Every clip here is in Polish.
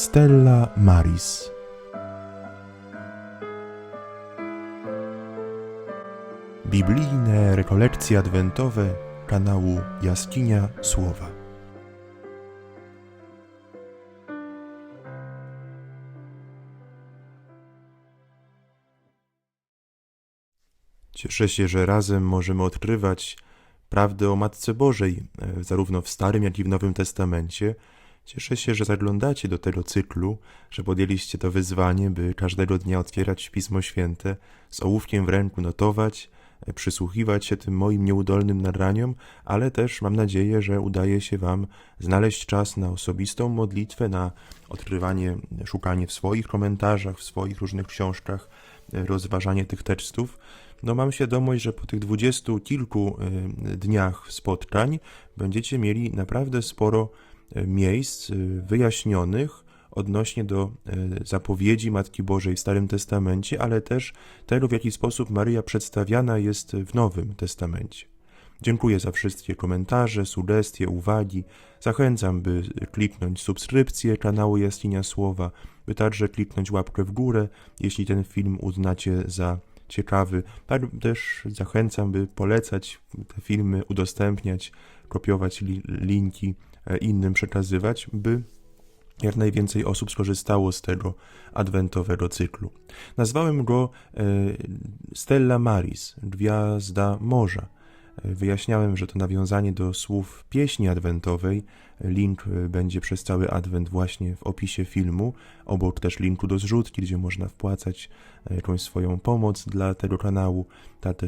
Stella Maris. Biblijne rekolekcje adwentowe kanału Jaskinia Słowa. Cieszę się, że razem możemy odkrywać prawdę o Matce Bożej, e, zarówno w Starym, jak i w Nowym Testamencie. Cieszę się, że zaglądacie do tego cyklu, że podjęliście to wyzwanie, by każdego dnia otwierać Pismo Święte, z ołówkiem w ręku notować, e, przysłuchiwać się tym moim nieudolnym nagraniom, ale też mam nadzieję, że udaje się Wam znaleźć czas na osobistą modlitwę, na odkrywanie, szukanie w swoich komentarzach, w swoich różnych książkach, e, rozważanie tych tekstów. No mam świadomość, że po tych dwudziestu kilku y, dniach spotkań będziecie mieli naprawdę sporo miejsc y, wyjaśnionych odnośnie do zapowiedzi Matki Bożej w Starym Testamencie, ale też tego, w jaki sposób Maryja przedstawiana jest w Nowym Testamencie. Dziękuję za wszystkie komentarze, sugestie, uwagi. Zachęcam, by kliknąć subskrypcję kanału Jaskinia Słowa, by także kliknąć łapkę w górę, jeśli ten film uznacie za ciekawy. Tak też zachęcam, by polecać te filmy, udostępniać, kopiować li linki e, innym, przekazywać, by jak najwięcej osób skorzystało z tego adwentowego cyklu. Nazwałem go e, Stella Maris, gwiazda morza. Wyjaśniałem, że to nawiązanie do słów pieśni adwentowej. Link e, będzie przez cały adwent właśnie w opisie filmu, obok też linku do zrzutki, gdzie można wpłacać e, jakąś swoją pomoc dla tego kanału.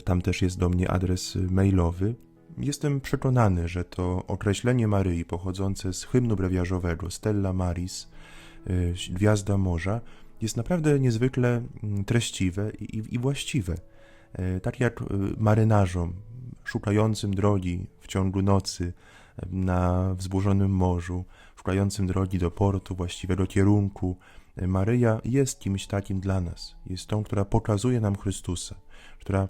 Tam też jest do mnie adres mailowy. Jestem przekonany, że to określenie Maryi pochodzące z hymnu brewiarzowego Stella Maris, e, Gwiazda Morza, jest naprawdę niezwykle mm, treściwe i, właściwe. Tak jak marynarzom szukającym drogi w ciągu nocy na wzburzonym morzu, szukającym drogi do portu, właściwego kierunku. Maryja jest kimś takim dla nas. Jest tą, która pokazuje nam Chrystusa, która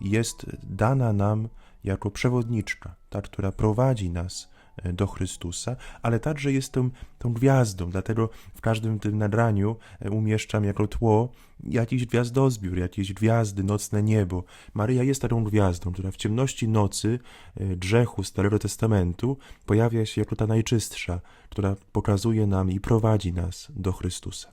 jest dana nam jako przewodniczka, ta, która prowadzi nas E, do Chrystusa, ale także jest tą, tą gwiazdą, dlatego w każdym tym nagraniu e, umieszczam jako tło jakiś gwiazdozbiór, jakieś gwiazdy, nocne niebo. Maryja jest taką gwiazdą, która w ciemności nocy e, grzechu Starego Testamentu pojawia się jako ta najczystsza, która pokazuje nam i prowadzi nas do Chrystusa.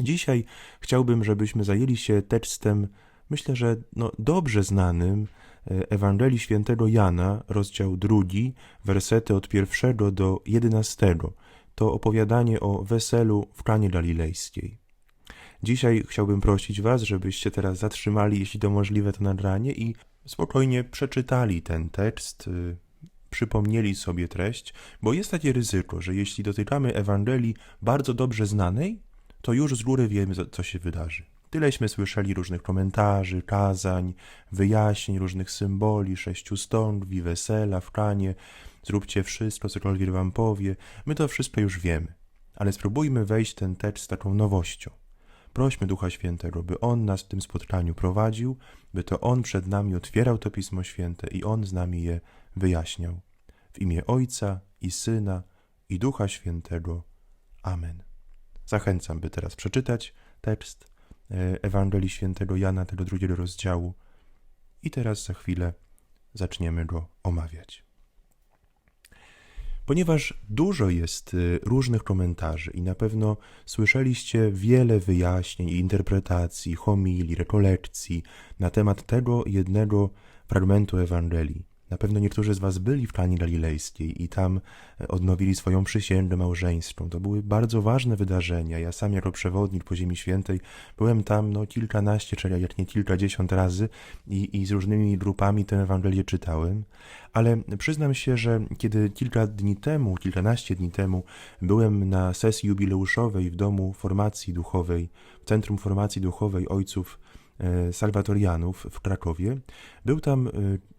Dzisiaj chciałbym, żebyśmy zajęli się tekstem, myślę, że no, dobrze znanym, Ewangelii Świętego Jana, rozdział drugi, wersety od pierwszego do jedenastego. To opowiadanie o weselu w Kanie Galilejskiej. Dzisiaj chciałbym prosić Was, żebyście teraz zatrzymali, jeśli to możliwe, to nagranie i spokojnie przeczytali ten tekst, y, przypomnieli sobie treść, bo jest takie ryzyko, że jeśli dotykamy Ewangelii bardzo dobrze znanej, to już z góry wiemy, co się wydarzy. Tyleśmy słyszeli różnych komentarzy, kazań, wyjaśnień, różnych symboli, sześciu stągwi, wesela, w kanie. Zróbcie wszystko, cokolwiek wam powie. My to wszystko już wiemy. Ale spróbujmy wejść ten tekst z taką nowością. Prośmy Ducha Świętego, by On nas w tym spotkaniu prowadził, by to On przed nami otwierał to Pismo Święte i On z nami je wyjaśniał. W imię Ojca i Syna i Ducha Świętego. Amen. Zachęcam, by teraz przeczytać tekst Ewangelii Świętego Jana, tego drugiego rozdziału. I teraz za chwilę zaczniemy go omawiać. Ponieważ dużo jest e, różnych komentarzy i na pewno słyszeliście wiele wyjaśnień interpretacji, homilii, rekolekcji na temat tego jednego fragmentu Ewangelii, na pewno niektórzy z Was byli w Kani Galilejskiej i tam e, odnowili swoją przysięgę małżeńską. To były bardzo ważne wydarzenia. Ja sam jako przewodnik po Ziemi Świętej byłem tam no, kilkanaście, czy jak nie kilkadziesiąt razy i, i z różnymi grupami tę Ewangelię czytałem. Ale przyznam się, że kiedy kilka dni temu, kilkanaście dni temu byłem na sesji jubileuszowej w Domu Formacji Duchowej, w Centrum Formacji Duchowej Ojców salwatorianów w Krakowie. Był tam e,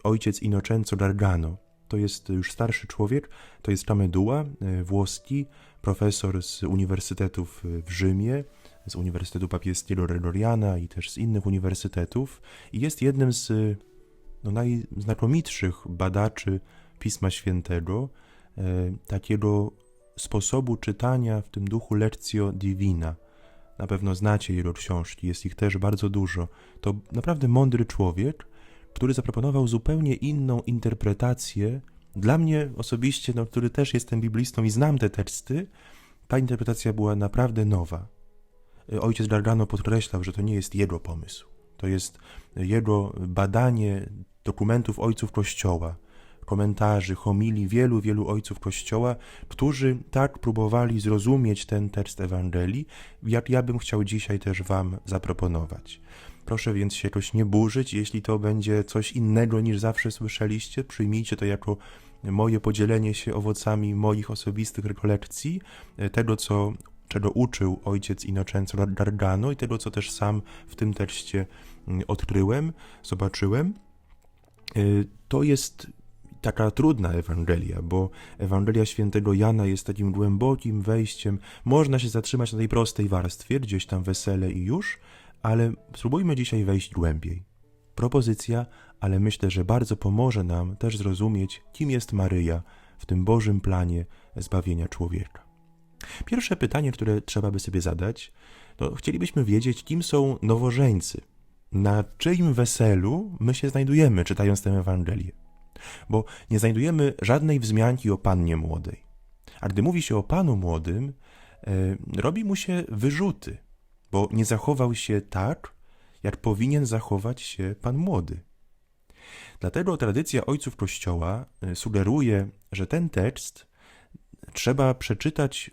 ojciec Innocenzo Gargano. To jest już starszy człowiek, to jest Kameduła, e, włoski, profesor z uniwersytetów w Rzymie, z Uniwersytetu Papieskiego Gregoriana i też z innych uniwersytetów i jest jednym z no, najznakomitszych badaczy Pisma Świętego, takiego sposobu czytania w tym duchu Lectio Divina. Na pewno znacie jego książki, jest ich też bardzo dużo. To naprawdę mądry człowiek, który zaproponował zupełnie inną interpretację. Dla mnie osobiście, no, który też jestem biblistą i znam te teksty, ta interpretacja była naprawdę nowa. Ojciec Gargano podkreślał, że to nie jest jego pomysł. To jest jego badanie dokumentów ojców Kościoła, komentarzy, homilii wielu, wielu ojców Kościoła, którzy tak próbowali zrozumieć ten tekst Ewangelii, jak ja bym chciał dzisiaj też Wam zaproponować. Proszę więc się jakoś nie burzyć, jeśli to będzie coś innego niż zawsze słyszeliście, przyjmijcie to jako moje podzielenie się owocami moich osobistych rekolekcji, tego co czego uczył ojciec Innocenzo Gargano i tego, co też sam w tym tekście mm, odkryłem, zobaczyłem. Y, to jest taka trudna Ewangelia, bo Ewangelia świętego Jana jest takim głębokim wejściem. Można się zatrzymać na tej prostej warstwie, gdzieś tam wesele i już, ale spróbujmy dzisiaj wejść głębiej. Propozycja, ale myślę, że bardzo pomoże nam też zrozumieć, kim jest Maryja w tym Bożym planie zbawienia człowieka. Pierwsze pytanie, które trzeba by sobie zadać, to chcielibyśmy wiedzieć, kim są nowożeńcy. Na czyim weselu my się znajdujemy, czytając tę Ewangelię? Bo nie znajdujemy żadnej wzmianki o pannie młodej. A gdy mówi się o panu młodym, e, robi mu się wyrzuty, bo nie zachował się tak, jak powinien zachować się pan młody. Dlatego tradycja ojców Kościoła e, sugeruje, że ten tekst trzeba przeczytać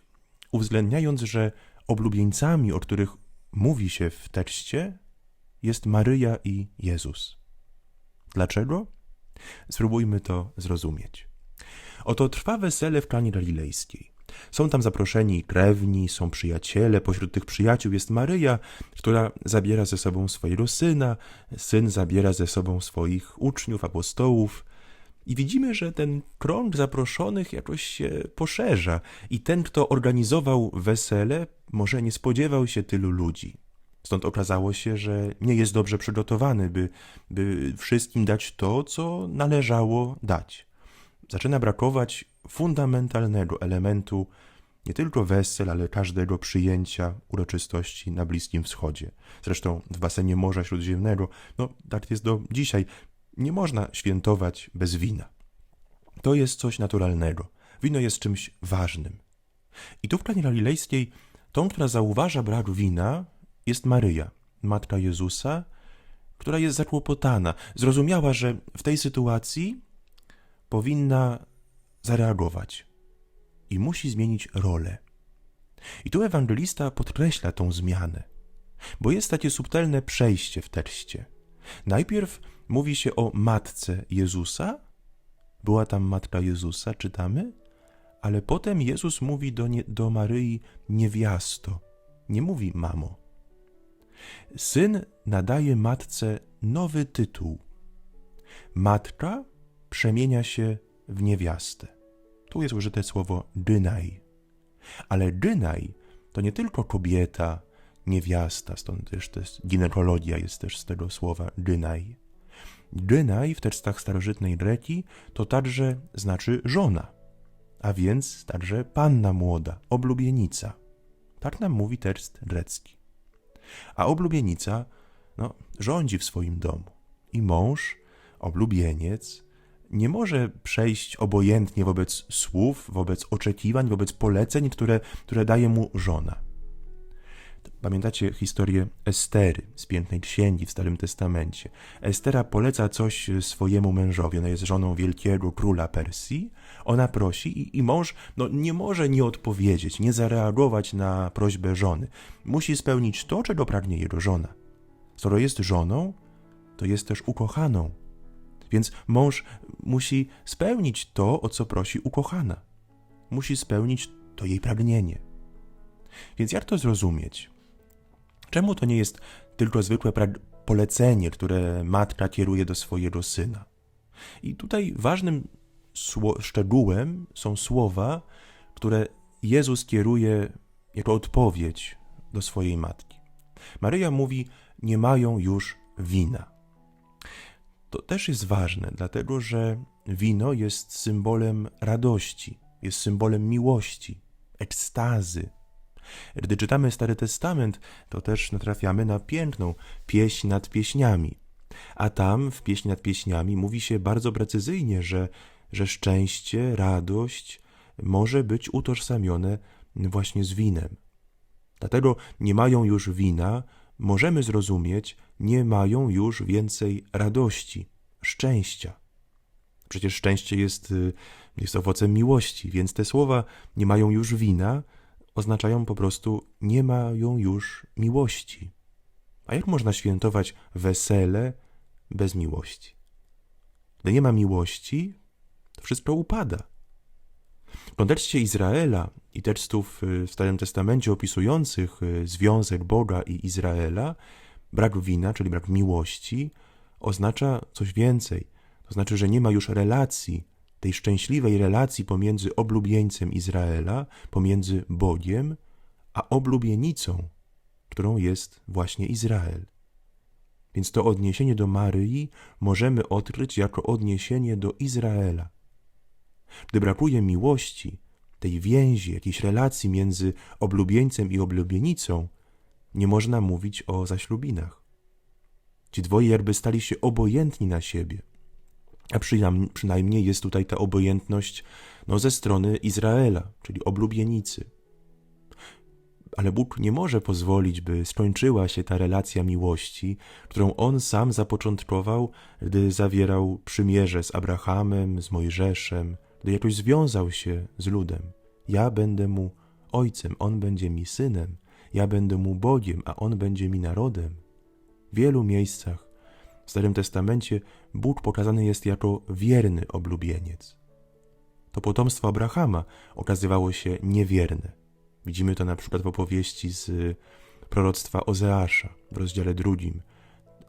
uwzględniając, że oblubieńcami, o których mówi się w tekście, jest Maryja i Jezus. Dlaczego? Spróbujmy to zrozumieć. Oto trwa wesele w klanie galilejskiej. Są tam zaproszeni krewni, są przyjaciele. Pośród tych przyjaciół jest Maryja, która zabiera ze sobą swojego syna, syn zabiera ze sobą swoich uczniów, apostołów. I widzimy, że ten krąg zaproszonych jakoś się poszerza, i ten, kto organizował wesele, może nie spodziewał się tylu ludzi. Stąd okazało się, że nie jest dobrze przygotowany, by, by wszystkim dać to, co należało dać. Zaczyna brakować fundamentalnego elementu nie tylko wesel, ale każdego przyjęcia uroczystości na Bliskim Wschodzie. Zresztą w basenie Morza Śródziemnego, no tak jest do dzisiaj, nie można świętować bez wina. To jest coś naturalnego. Wino jest czymś ważnym. I tu w planie galilejskiej tą, która zauważa brak wina, jest Maryja, matka Jezusa, która jest zakłopotana. Zrozumiała, że w tej sytuacji powinna zareagować i musi zmienić rolę. I tu ewangelista podkreśla tą zmianę, bo jest takie subtelne przejście w tekście. Najpierw mówi się o matce Jezusa. Była tam matka Jezusa, czytamy, ale potem Jezus mówi do, nie, do Maryi niewiasto, nie mówi mamo. Syn nadaje matce nowy tytuł. Matka przemienia się w niewiastę. Tu jest użyte słowo dynaj. Ale dynaj to nie tylko kobieta, niewiasta, stąd też, ginekologia jest też z tego słowa dynaj. Dynaj w tekstach starożytnej Greki to także znaczy żona, a więc także panna młoda, oblubienica. Tak nam mówi tekst grecki. A oblubienica no, rządzi w swoim domu i mąż, oblubieniec, nie może przejść obojętnie wobec słów, wobec oczekiwań, wobec poleceń, które, które daje mu żona. Pamiętacie historię Estery z pięknej księgi w Starym Testamencie. Estera poleca coś swojemu mężowi, ona jest żoną wielkiego króla Persji. Ona prosi i, i mąż no, nie może nie odpowiedzieć, nie zareagować na prośbę żony. Musi spełnić to, czego pragnie jego żona. Skoro jest żoną, to jest też ukochaną. Więc mąż musi spełnić to, o co prosi ukochana. Musi spełnić to jej pragnienie. Więc jak to zrozumieć? Czemu to nie jest tylko zwykłe polecenie, które matka kieruje do swojego syna? I tutaj ważnym szczegółem są słowa, które Jezus kieruje jako odpowiedź do swojej matki. Maryja mówi: Nie mają już wina. To też jest ważne, dlatego że wino jest symbolem radości, jest symbolem miłości. ekstazy. Gdy czytamy Stary Testament, to też natrafiamy na piękną pieśń nad pieśniami. A tam w pieśni nad pieśniami mówi się bardzo precyzyjnie, że, że szczęście, radość może być utożsamione właśnie z winem. Dlatego nie mają już wina, możemy zrozumieć, nie mają już więcej radości, szczęścia. Przecież szczęście jest, y, jest owocem miłości, więc te słowa nie mają już wina oznaczają po prostu nie mają już miłości. A jak można świętować wesele bez miłości? Gdy nie ma miłości, to wszystko upada. W kontekście Izraela i tekstów y, w Starym Testamencie opisujących y, związek Boga i Izraela, brak wina, czyli brak miłości, oznacza coś więcej. To znaczy, że nie ma już relacji, tej szczęśliwej relacji pomiędzy oblubieńcem Izraela, pomiędzy Bogiem, a oblubienicą, którą jest właśnie Izrael. Więc to odniesienie do Maryi możemy odkryć jako odniesienie do Izraela. Gdy brakuje miłości, tej więzi, jakiejś relacji między oblubieńcem i oblubienicą, nie można mówić o zaślubinach. Ci dwoje jakby stali się obojętni na siebie. A przynajmniej, jest tutaj ta obojętność no, ze strony Izraela, czyli oblubienicy. Ale Bóg nie może pozwolić, by skończyła się ta relacja miłości, którą On sam zapoczątkował, gdy zawierał przymierze z Abrahamem, z Mojżeszem, gdy jakoś związał się z ludem. Ja będę mu ojcem, on będzie mi synem, ja będę mu Bogiem, a on będzie mi narodem. W wielu miejscach w Starym Testamencie Bóg pokazany jest jako wierny oblubieniec. To potomstwo Abrahama okazywało się niewierne. Widzimy to na przykład w opowieści z proroctwa Ozeasza w rozdziale drugim.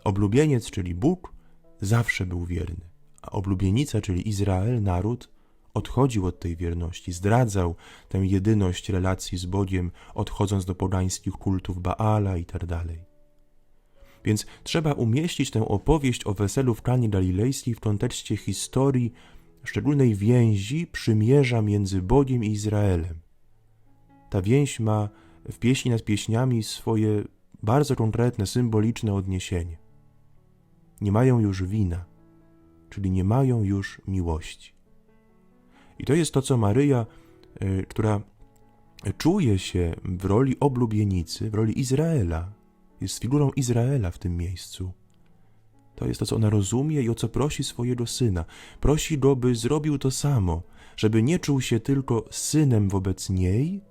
Oblubieniec, czyli Bóg, zawsze był wierny, a oblubienica, czyli Izrael, naród, odchodził od tej wierności, zdradzał tę jedyność relacji z Bogiem, odchodząc do pogańskich kultów Baala i tak. Więc trzeba umieścić tę opowieść o weselu w Kanie Galilejskiej w kontekście historii szczególnej więzi przymierza między Bogiem i Izraelem. Ta więź ma w pieśni nad pieśniami swoje bardzo konkretne, symboliczne odniesienie. Nie mają już wina, czyli nie mają już miłości. I to jest to, co Maryja, y, która czuje się w roli oblubienicy, w roli Izraela, jest figurą Izraela w tym miejscu. To jest to, co ona rozumie i o co prosi swojego syna. Prosi go, by zrobił to samo, żeby nie czuł się tylko synem wobec niej,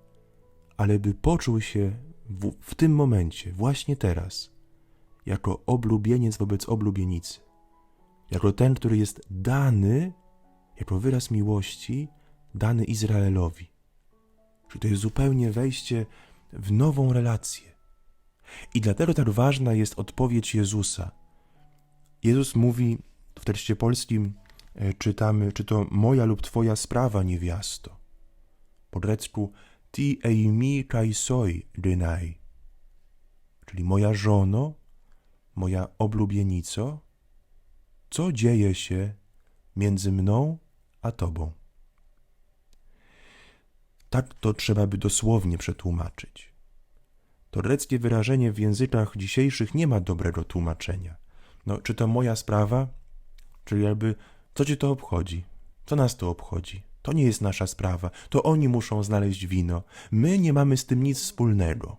ale by poczuł się w, w tym momencie, właśnie teraz, jako oblubieniec wobec oblubienicy, jako ten, który jest dany, jako wyraz miłości, dany Izraelowi. Czyli to jest zupełnie wejście w nową relację. I dlatego tak ważna jest odpowiedź Jezusa. Jezus mówi w tekście polskim, e, czytamy, czy to moja lub twoja sprawa, niewiasto. Po grecku ti eimi kai soi dynai, czyli moja żono, moja oblubienico, co dzieje się między mną a tobą. Tak to trzeba by dosłownie przetłumaczyć. To greckie wyrażenie w językach dzisiejszych nie ma dobrego tłumaczenia. No, czy to moja sprawa? Czyli jakby, co ci to obchodzi? Co nas to obchodzi? To nie jest nasza sprawa. To oni muszą znaleźć wino. My nie mamy z tym nic wspólnego.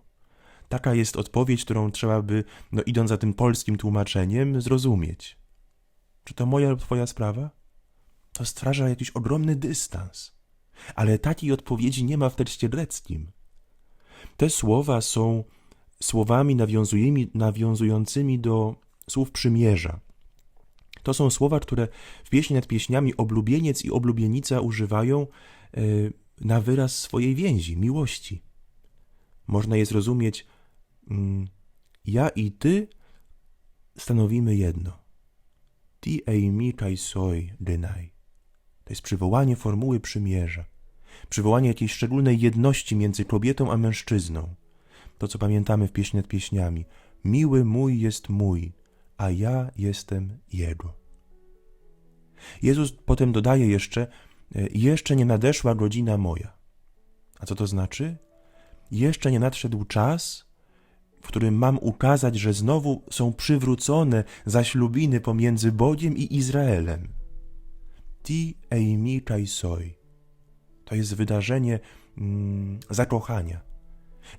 Taka jest odpowiedź, którą trzeba by, no idąc za tym polskim tłumaczeniem, zrozumieć. Czy to moja lub twoja sprawa? To stwarza jakiś ogromny dystans. Ale takiej odpowiedzi nie ma w tekście greckim. Te słowa są słowami nawiązującymi do słów przymierza. To są słowa, które w pieśni nad pieśniami oblubieniec i oblubienica używają e, na wyraz swojej więzi, miłości. Można je zrozumieć mm, ja i ty stanowimy jedno. Ti eimi kai soi dynai. To jest przywołanie formuły przymierza przywołanie jakiejś szczególnej jedności między kobietą a mężczyzną. To, co pamiętamy w pieśni nad pieśniami. Miły mój jest mój, a ja jestem Jego. Jezus potem dodaje jeszcze, e, jeszcze nie nadeszła godzina moja. A co to znaczy? Jeszcze nie nadszedł czas, w którym mam ukazać, że znowu są przywrócone zaślubiny pomiędzy Bogiem i Izraelem. Ti eimi soi. To jest wydarzenie mm, zakochania.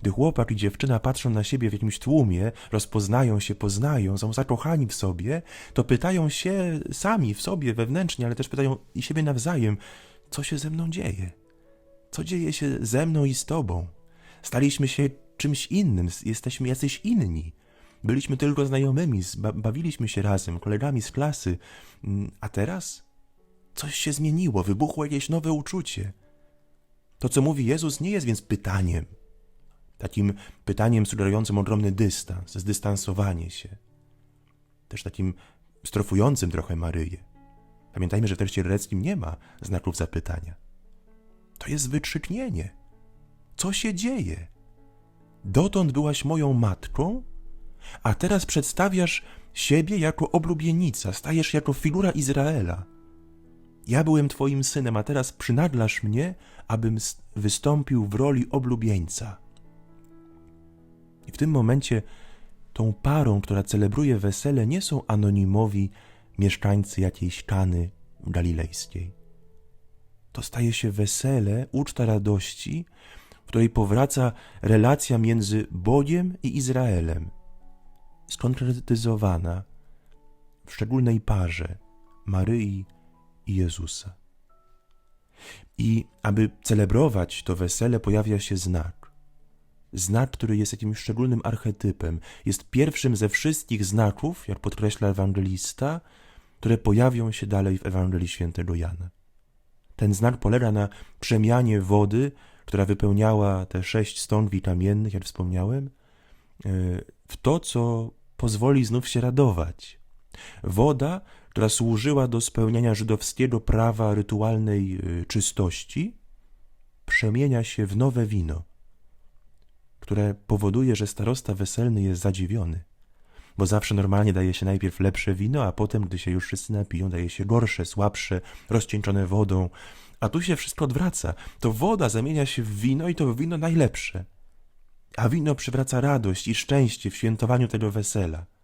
Gdy chłopak i dziewczyna patrzą na siebie w jakimś tłumie, rozpoznają się, poznają, są zakochani w sobie, to pytają się sami w sobie wewnętrznie, ale też pytają i siebie nawzajem, co się ze mną dzieje? Co dzieje się ze mną i z tobą? Staliśmy się czymś innym, jesteśmy jacyś inni. Byliśmy tylko znajomymi, bawiliśmy się razem, kolegami z klasy, Mm, a teraz coś się zmieniło, wybuchło jakieś nowe uczucie. To, co mówi Jezus, nie jest więc pytaniem, takim pytaniem sugerującym ogromny dystans, zdystansowanie się, też takim strofującym trochę Maryję. Pamiętajmy, że w tekście greckim nie ma znaków zapytania. To jest wykrzyknienie. Co się dzieje? Dotąd byłaś moją matką, a teraz przedstawiasz siebie jako oblubienica, stajesz jako figura Izraela. Ja byłem twoim synem, a teraz przynaglasz mnie, abym wystąpił w roli oblubieńca. I w tym momencie tą parą, która celebruje wesele, nie są anonimowi mieszkańcy jakiejś kany galilejskiej. To staje się wesele, uczta radości, w której powraca relacja między Bogiem i Izraelem, skonkretyzowana w szczególnej parze Maryi i Jezusa. I aby celebrować to wesele, pojawia się znak. Znak, który jest jakimś szczególnym archetypem, jest pierwszym ze wszystkich znaków, jak podkreśla ewangelista, które pojawią się dalej w Ewangelii Świętego Jana. Ten znak polega na przemianie wody, która wypełniała te sześć stągwi kamiennych, jak wspomniałem, e, w to, co pozwoli znów się radować. Woda, która służyła do spełniania żydowskiego prawa rytualnej e, czystości, przemienia się w nowe wino, które powoduje, że starosta weselny jest zadziwiony. Bo zawsze normalnie daje się najpierw lepsze wino, a potem, gdy się już wszyscy napiją, daje się gorsze, słabsze, rozcieńczone wodą. A tu się wszystko odwraca. To woda zamienia się w wino i to wino najlepsze. A wino przywraca radość i szczęście w świętowaniu tego wesela.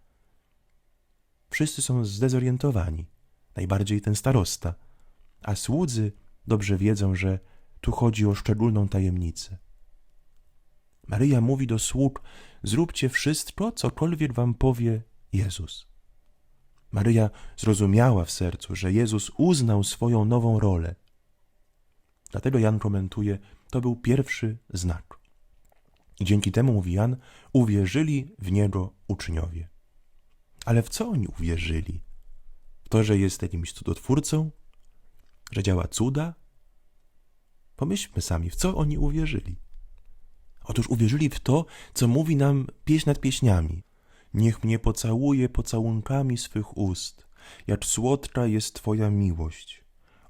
Wszyscy są zdezorientowani, najbardziej ten starosta, a słudzy dobrze wiedzą, że tu chodzi o szczególną tajemnicę. Maryja mówi do sług: Zróbcie wszystko, cokolwiek wam powie Jezus. Maryja zrozumiała w sercu, że Jezus uznał swoją nową rolę. Dlatego Jan komentuje: To był pierwszy znak. I dzięki temu, mówi Jan, uwierzyli w niego uczniowie. Ale w co oni uwierzyli? W to, że jest jakimś cudotwórcą? Że działa cuda? Pomyślmy sami, w co oni uwierzyli. Otóż uwierzyli w to, co mówi nam pieśń nad pieśniami. Niech mnie pocałuje pocałunkami swych ust, jak słodka jest Twoja miłość.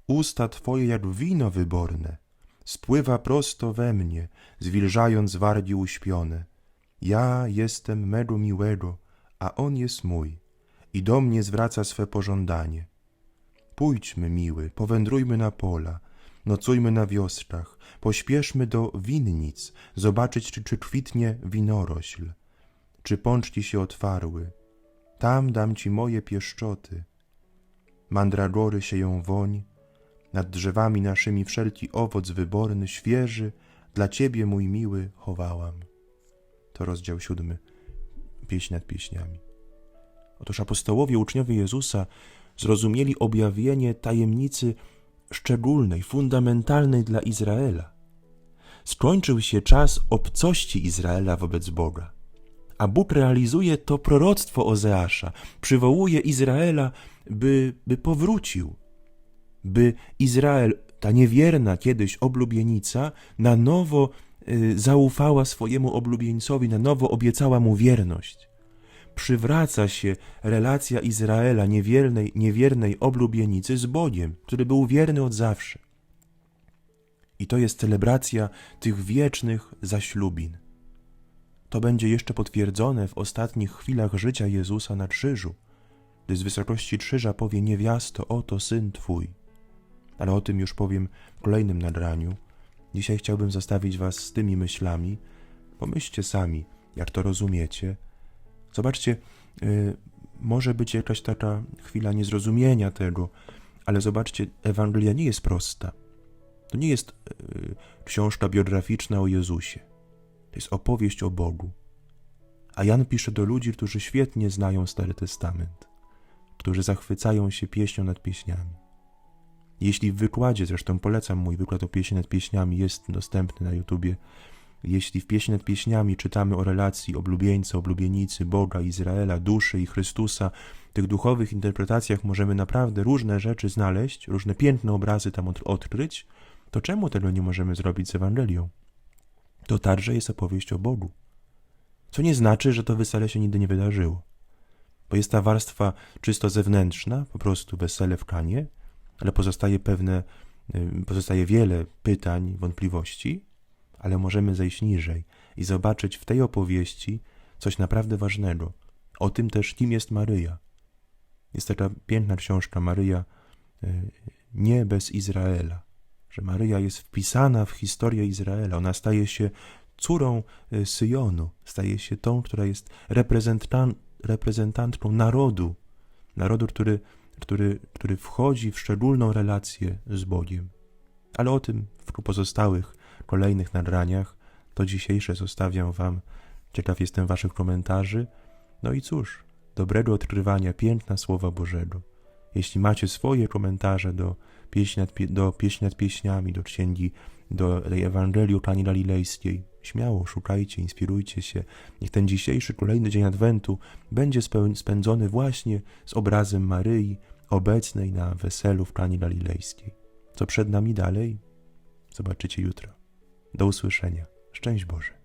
Usta Twoje jak wino wyborne, spływa prosto we mnie, zwilżając wargi uśpione. Ja jestem mego miłego, a on jest mój i do mnie zwraca swe pożądanie. Pójdźmy, miły, powędrujmy na pola, nocujmy na wioskach, pośpieszmy do winnic, zobaczyć, czy, czy kwitnie winorośl, czy pączki się otwarły. Tam dam ci moje pieszczoty. Mandragory sieją woń, nad drzewami naszymi wszelki owoc wyborny, świeży, dla ciebie, mój miły, chowałam. To rozdział siódmy, pieśń nad pieśniami. Otóż apostołowie, uczniowie Jezusa zrozumieli objawienie tajemnicy szczególnej, fundamentalnej dla Izraela. Skończył się czas obcości Izraela wobec Boga. A Bóg realizuje to proroctwo Ozeasza, przywołuje Izraela, by, by powrócił, by Izrael, ta niewierna kiedyś oblubienica, na nowo zaufała swojemu oblubieńcowi, na nowo obiecała mu wierność. Przywraca się relacja Izraela, niewiernej, niewiernej oblubienicy z Bogiem, który był wierny od zawsze. I to jest celebracja tych wiecznych zaślubin. To będzie jeszcze potwierdzone w ostatnich chwilach życia Jezusa na krzyżu, gdy z wysokości krzyża powie niewiasto, oto syn Twój. Ale o tym już powiem w kolejnym nagraniu, Dzisiaj chciałbym zostawić Was z tymi myślami. Pomyślcie sami, jak to rozumiecie. Zobaczcie, y, może być jakaś taka chwila niezrozumienia tego, ale zobaczcie, Ewangelia nie jest prosta. To nie jest y, książka biograficzna o Jezusie. To jest opowieść o Bogu. A Jan pisze do ludzi, którzy świetnie znają Stary Testament, którzy zachwycają się pieśnią nad pieśniami. Jeśli w wykładzie, zresztą polecam mój wykład o pieśni nad pieśniami, jest dostępny na YouTubie, jeśli w pieśni nad pieśniami czytamy o relacji oblubieńca, oblubienicy, Boga, Izraela, duszy i Chrystusa, w tych duchowych interpretacjach możemy naprawdę różne rzeczy znaleźć, różne piękne obrazy tam od- odkryć, to czemu tego nie możemy zrobić z Ewangelią? To także jest opowieść o Bogu. Co nie znaczy, że to wesele się nigdy nie wydarzyło. Bo jest ta warstwa czysto zewnętrzna, po prostu wesele w kanie, ale pozostaje pewne, y, pozostaje wiele pytań, wątpliwości, ale możemy zejść niżej i zobaczyć w tej opowieści coś naprawdę ważnego. O tym też, kim jest Maryja. Jest taka piękna książka Maryja y, nie bez Izraela, że Maryja jest wpisana w historię Izraela. Ona staje się córą y, Syjonu, staje się tą, która jest reprezentan- reprezentantką narodu, narodu, który, który, który wchodzi w szczególną relację z Bogiem. Ale o tym w pozostałych, kolejnych nagraniach, to dzisiejsze zostawiam Wam. Ciekaw jestem Waszych komentarzy. No i cóż, dobrego odkrywania piękna Słowa Bożego. Jeśli macie swoje komentarze do pieśni nad, pie- do pieśni nad pieśniami, do księgi, do Ewangelii o Kani Galilejskiej, śmiało szukajcie, inspirujcie się. Niech ten dzisiejszy, kolejny dzień Adwentu będzie spędzony właśnie z obrazem Maryi obecnej na weselu w Kani Galilejskiej. Co przed nami dalej? Zobaczycie jutro. Do usłyszenia. Szczęść Boże.